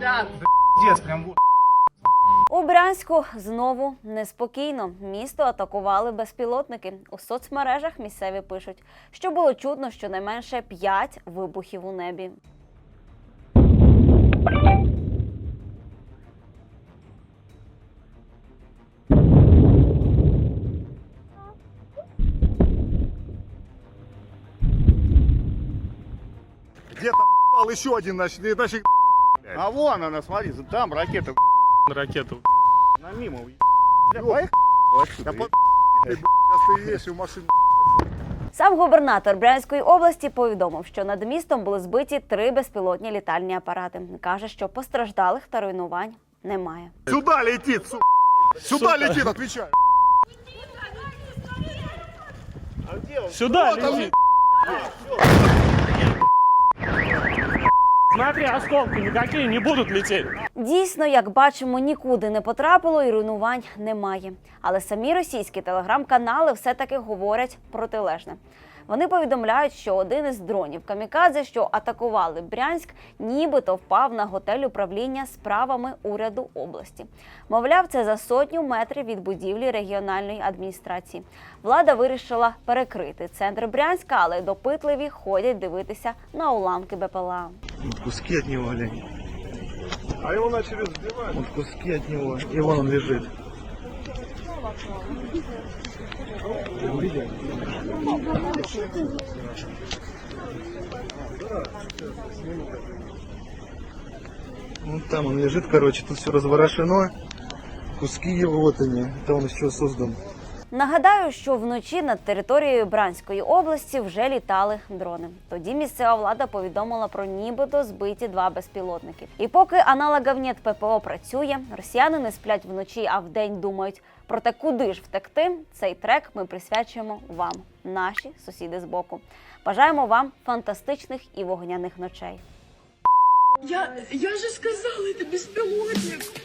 Да. Пиздец, прям вот. У Брянську знову неспокійно. Місто атакували безпілотники. У соцмережах місцеві пишуть, що було чутно щонайменше 5 вибухів у небі. Где-то еще один наш, наших А вон она, смотри, там ракета ракету. на мимо. Да Поехали. ты, сейчас ты едешь и в. Сам губернатор Брянської області повідомив, що над містом були збиті три безпілотні літальні апарати. Каже, що постраждалих та руйнувань немає. Сюда летит, сука. Сюда летит, отвечаю. Сюда летит. Смотри, осколки никакие не будут лететь. Дійсно, як бачимо, нікуди не потрапило і руйнувань немає. Але самі російські телеграм-канали все-таки говорять протилежне. Вони повідомляють, що один із дронів камікадзе, що атакували Брянськ, нібито впав на готель управління справами уряду області. Мовляв, це за сотню метрів від будівлі регіональної адміністрації. Влада вирішила перекрити центр Брянська, але допитливі ходять дивитися на уламки БПЛА. Вот куски от него, глянь. А его начали сбивать. Вот куски от него. И вон он лежит. Вот там он лежит, короче, тут все разворошено. Куски его, вот они. Это он еще создан. Нагадаю, що вночі над територією Бранської області вже літали дрони. Тоді місцева влада повідомила про нібито збиті два безпілотники. І поки аналогов нет ППО працює, росіяни не сплять вночі, а вдень думають. Проте куди ж втекти? Цей трек ми присвячуємо вам, наші сусіди з боку. Бажаємо вам фантастичних і вогняних ночей. Я, я же сказала, это беспилотник.